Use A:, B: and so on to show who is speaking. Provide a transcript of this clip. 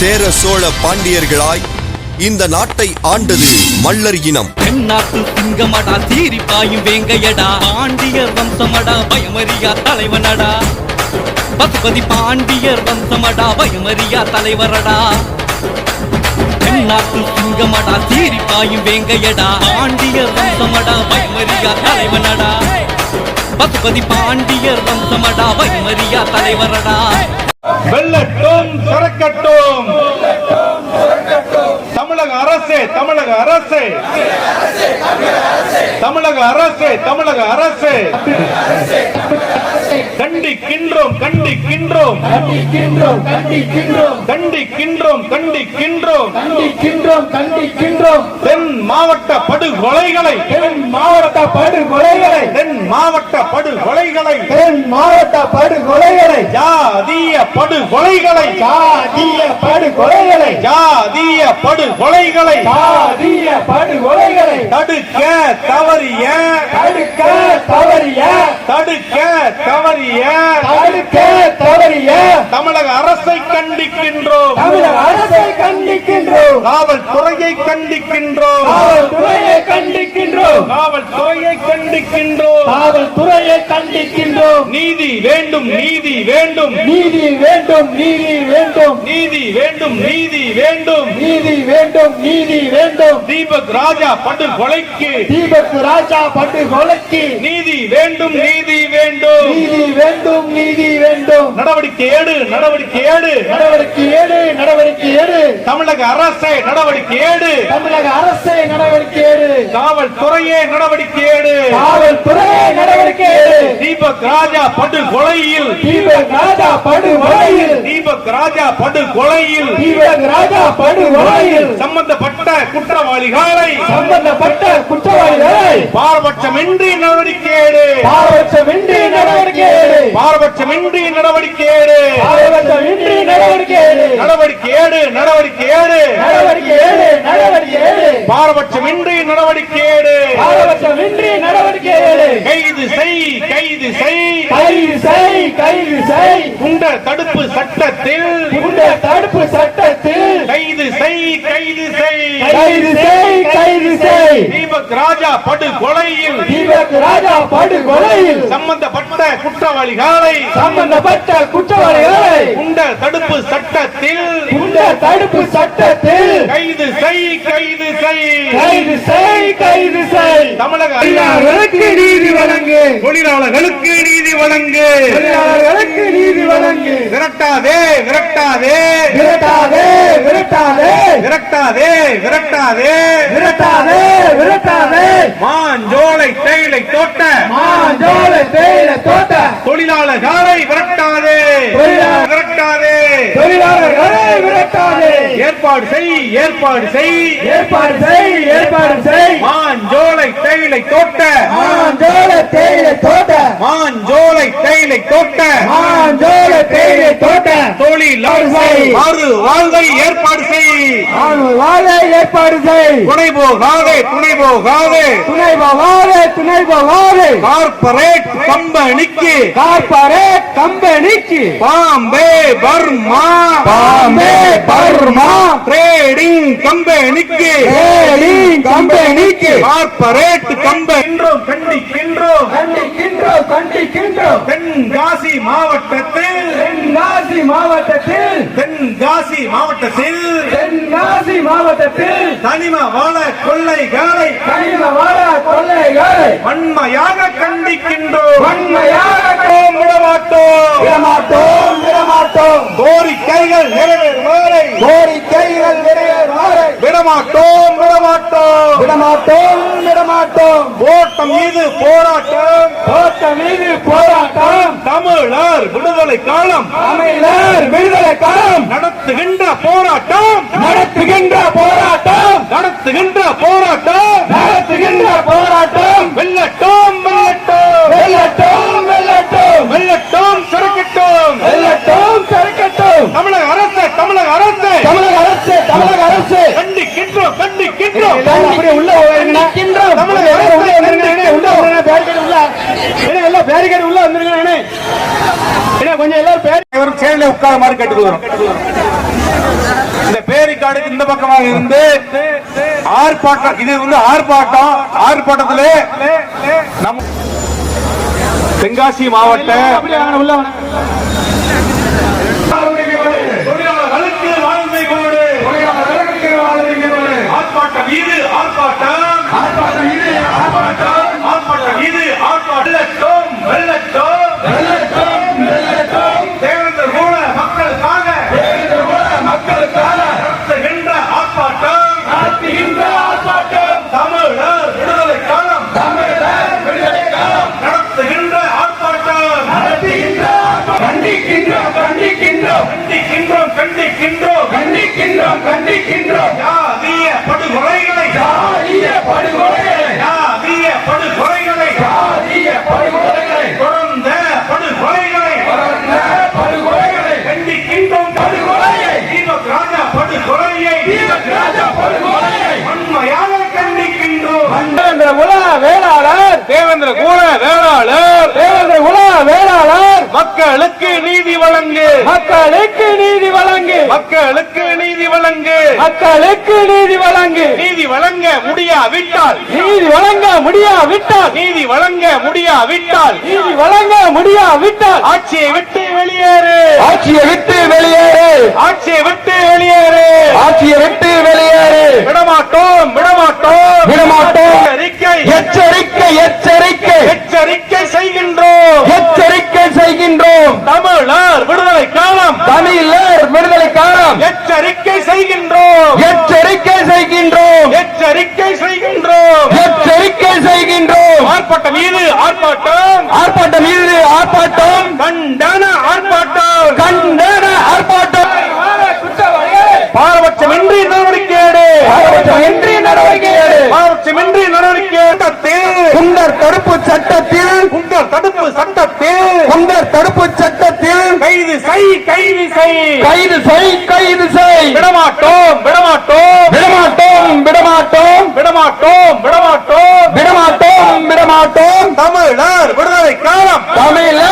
A: சேர சோழ பாண்டியர்களாய் இந்த நாட்டை ஆண்டது மல்லர் இனம்.
B: தென்னாட்டு சிங்கமடா சீரி பாயும் வேங்கையடா. பாண்டியர் வம்சமடா பயமறியா தலைவனடா. பசுபதி பாண்டியர் வம்சமடா பயமறியா தலைவரடா. தென்னாட்டு சிங்கமடா சீரி பாயும் வேங்கையடா. பாண்டியர் வம்சமடா பயமறியா தலைவனடா. பசுபதி பாண்டியர் வம்சமடா பயமறியா தலைவரடா.
C: வெள்ளட்டும் சிறக்கட்டும் தமிழக அரசே தமிழக அரசே. தமிழக அரசே தமிழக அரசே. கண்டிக்கின்றோம் கண்டிக்கின்றோம்
D: கண்டிக்கின்றோம் கண்டிக்கின்றோம்
C: கண்டிக்கின்றோம் கண்டிக்கின்றோம்.
D: கண்டிக்கின்றோம் கண்டிக்கின்றோம்.
C: தென் மாவட்ட படுகொலைகளை
D: தென் மாவட்ட படுகொலைகளை
C: மாவட்ட படுகொலைகளை
D: தென் மாவட்ட படுகொலைகளை
C: ஜாதிய படுகொலைகளை
D: சாதிய படுகொலைகளை
C: ஜாதிய படுகொலைகளை
D: சாதிய படுகொலைகளை
C: தடுக்க தவறிய
D: தடுக்க தவறிய
C: தடுக்க தவறிய
D: தடுக்க தவறிய
C: தமிழக அரசை கண்டிக்கின்றோம்
D: தமிழக அரசை கண்டிக்கின்றோம்
C: காவல்துறையை கண்டிக்கின்றோம்
D: கண்டிக்கின்றோம்.
C: காவல்துறையை கண்டிக்கின்றோம்.
D: காவல்துறையை கண்டிக்கின்றோம்.
C: நீதி வேண்டும் நீதி வேண்டும்.
D: நீதி வேண்டும் நீதி வேண்டும்.
C: நீதி வேண்டும் நீதி வேண்டும்.
D: நீதி வேண்டும் நீதி வேண்டும்.
C: தீபக் ராஜா படுகொலைக்கு
D: தீபக் ராஜா படுகொலைக்கு
C: நீதி வேண்டும் நீதி வேண்டும்.
D: நீதி வேண்டும் நீதி வேண்டும்.
C: நடவடிக்கை ஏடு நடவடிக்கை ஏடு
D: நடவடிக்கை ஏடு நடவடிக்கை ஏடு
C: தமிழக அரசை நடவடிக்கை ஏடு
D: தமிழக அரசை நடவடிக்கை ஏடு
C: காவல்துறையே நடவடிக்கை ஏடு
D: காவல்துறையை நடவடிக்கை ஏடு
C: தீபக் ராஜா படுகொலையில்
D: தீபக் ராஜா படுகொலையில்
C: தீபக் ராஜா படுகொலையில்
D: தீபக் ராஜா படுகொலையில்
C: சம்பந்தப்பட்ட குற்றவாளிகளை.
D: சம்பந்தப்பட்ட குற்றவாளிகளை.
C: பாரபட்சமின்றி நடவடிக்கை ஏடு
D: பாரபட்சமின்றி நடவடிக்கை
C: பாரபட்சமின்றி நடவடிக்கை ஏடு.
D: பாரபட்சமின்றி நடவடிக்கை ஏடு.
C: நடவடிக்கை ஏடு நடவடிக்கை ஏடு.
D: நடவடிக்கை ஏடு நடவடிக்கை ஏடு.
C: பாரபட்சமின்றி நடவடிக்கை ஏடு.
D: பாரபட்சமின்றி நடவடிக்கை ஏடு.
C: கைது செய் கைது செய்.
D: கைது செய் கைது செய்.
C: குண்ட தடுப்பு சட்டத்தில்.
D: இந்த தடுப்பு சட்டத்தில்.
C: கைது செய் கைது செய்.
D: கைது செய் கைது செய்.
C: தீபக் ராஜா படுகொலையில்
D: தீபக் ராஜா படுகொலையில்
C: சம்பந்தப்பட்ட குற்றவாளிகளை.
D: சம்பந்தப்பட்ட குற்றவாளிகளை.
C: குண்ட தடுப்பு சட்டத்தில்.
D: இந்த தடுப்பு சட்டத்தில்.
C: கைது செய் கைது செய்.
D: கைது செய் கைது செய்.
C: தமிழக
D: தொழிலாளர்களுக்கு நீதி வழங்கு.
C: தொழிலாளர்களுக்கு நீதி வழங்கு.
D: தொழிலாளர்களுக்கு நீதி வழங்கு.
C: விரட்டாதே விரட்டாதே.
D: விரட்டாதே. விரட்டாதே.
C: விரட்டாதே விரட்டாதே.
D: விரட்டாதே விரட்டாதே.
C: மாஞ்சோலை தேயிலை தோட்ட.
D: மாஞ்சோல தேயிலை தோட்ட.
C: தொழிலாளர்களை விரட்டாதே?
D: தொழிலாளர்.
C: விரட்டாதே.
D: தொழிலாளர்களை விரட்டாதே?
C: ஏற்பாடு செய் ஏற்பாடு செய்.
D: ஏற்பாடு செய் ஏற்பாடு செய்.
C: மாஞ்சோலை தேயிலை தோட்ட.
D: மாஞ்சோல தேயிலை தோட்ட.
C: மாஞ்சோலை தேயிலை தோட்ட.
D: மாஞ்சோல தேயிலை தோட்ட
C: தொழிலாளர் மறு வாழ்வை ஏற்பாடு செய்.
D: வாழ ஏற்பாடு செய்.
C: துணை போகாதே துணை போகாதே
D: துணை போகாதே துணை போகாதே
C: கார்பரேட் கம்பெனிக்கு.
D: கார்பரேட் கம்பெனிக்கு.
C: பாம்பே பர்மா.
D: பாம்பே பர்மா.
C: ட்ரேடிங் கம்பெனிக்கு.
D: ட்ரேடிங் கம்பெனிக்கு.
C: கார்பரேட் கம்பென்றோம் கண்டிக்கின்றோம்
D: கண்டிக்கின்றோம் கண்டிக்கின்றோம்
C: தென்காசி மாவட்டத்தில்
D: தென்காசி மாவட்டத்தில்
C: தென்காசி மாவட்டத்தில்
D: தென்காசி மாவட்டத்தில்
C: தனிம வள கொள்ளைகளை
D: கனிம வள கொள்ளைகளை
C: வன்மையாக கண்டிக்கின்றோம்.
D: வன்மையாக
C: விடமாட்டோம்
D: விடமாட்டோம் விடமாட்டோம்
C: கோரிக்கைகள் நிறைவேறுவரை
D: கோரிக்கைகள் நிறைவேறுமாறு
C: விடமாட்டோம் விடமாட்டோம்.
D: விடமாட்டோம் விடமாட்டோம்.
C: ஓட்டம் மீது போராட்டம்.
D: போராட்டம்
C: தமிழர் விடுதலை காலம்
D: தமிழர் விடுதலை களம்
C: நடத்துகின்ற சேரில் உட்கார மாதிரி கேட்டுக்கொள்கிறோம். பேரிக்காடுக்கு இந்த பக்கமாக இருந்து ஆர்ப்பாட்டம் இது வந்து ஆர்ப்பாட்டம். ஆர்ப்பாட்டத்திலே நம் தென்காசி மாவட்ட
D: உள்ள வாங்க.
C: தொழிலாளர்களுக்கு வாழ்வை கோடு தொழிலாளர்களுக்கு வாழ்வை கோடு ஆர்ப்பாட்டம் இது ஆர்ப்பாட்டம் ஆர்ப்பாட்டம் இது ஆர்ப்பாட்டம் ஆர்ப்பாட்டம் இது ஆர்ப்பாட்டம் வெள்ளட்டும் வெள்ளட்டும் வெள்ளட்டும் தேவேந்திர கூட மக்களுக்காக தேவேந்திர கூட மக்களுக்காக நடத்துகின்ற ஆர்ப்பாட்டம் நடத்துகின்ற ஆர்ப்பாட்டம் தமிழர் விடுதலை காலம் தமிழர் விடுதலை காலம் நடத்துகின்ற ஆர்ப்பாட்டம் நடத்துகின்ற கண்டிக்கின்றோம் கண்டிக்கின்றோம் கண்டிக்கின்றோம் கண்டிக்கின்றோம் கண்டிக்கின்றோம் கண்டிக்கின்றோம் யாதிய படுகொலைகளை யாதிய படுகொலைகளை யாதிய படுகொலைகளை யாதிய படுகொலைகளை தொடர்ந்த படுகொலைகளை தொடர்ந்த படுகொலைகளை கண்டிக்கின்றோம். படுகொலையை தீபக் ராஜா படுகொலையை தீபக் ராஜா படுகொலையை உண்மையாக கண்டிக்கின்றோம்
D: தேவேந்திர குல வேளாளர்
C: தேவேந்திர கூட வேளாளர்
D: தேவேந்திர குல வேளாளர்
C: மக்களுக்கு நீதி வழங்கு
D: மக்களுக்கு நீதி வழங்கு
C: மக்களுக்கு நீதி வழங்கு.
D: மக்களுக்கு நீதி வழங்கு.
C: நீதி வழங்க முடியாவிட்டால்.
D: நீதி வழங்க முடியாவிட்டால்.
C: நீதி வழங்க முடியாவிட்டால்.
D: நீதி வழங்க முடியாவிட்டால்.
C: ஆட்சியை விட்டு வெளியேறு.
D: ஆட்சியை விட்டு வெளியேறு.
C: ஆட்சியை விட்டு வெளியேறு.
D: ஆட்சியை விட்டு வெளியேறு.
C: விடமாட்டோம் விடமாட்டோம்.
D: விடமாட்டோம்.
C: எச்சரிக்கை.
D: எச்சரிக்கை எச்சரிக்கை.
C: எச்சரிக்கை செய்கின்றோம்.
D: எச்சரிக்கை செய்கின்றோம்.
C: தமிழர் விடுதலை காலம் எச்சரிக்கை செய்கின்றோம்.
D: எச்சரிக்கை செய்கின்றோம்.
C: எச்சரிக்கை செய்கின்றோம்.
D: எச்சரிக்கை செய்கின்றோம்.
C: ஆர்ப்பாட்டம் மீது ஆர்ப்பாட்டம்.
D: ஆர்ப்பாட்டம் மீது ஆர்ப்பாட்டம்.
C: கண்டன ஆர்ப்பாட்டம்.
D: கண்டன ஆர்ப்பாட்டம்.
C: பாரபட்சமின்றி நடவடிக்கை எடு
D: பாரபட்சமின்றி நடவடிக்கை எடு.
C: பாரபட்சமின்றி நடவடிக்கை சட்டத்தில்.
D: குண்டர் தடுப்பு சட்டத்தில்.
C: குண்டர் தடுப்பு சட்டத்தில்.
D: குண்டர் தடுப்பு சட்டத்தில்.
C: கைது செய் கைது செய்.
D: கைது செய் கைது செய்.
C: விடமாட்டோம் விடமாட்டோம்.
D: விடமாட்டோம் விடமாட்டோம்.
C: விடமாட்டோம் விடமாட்டோம்.
D: விடமாட்டோம் விடமாட்டோம்.
C: தமிழர் விடுதலை காலம்.
D: தமிழர்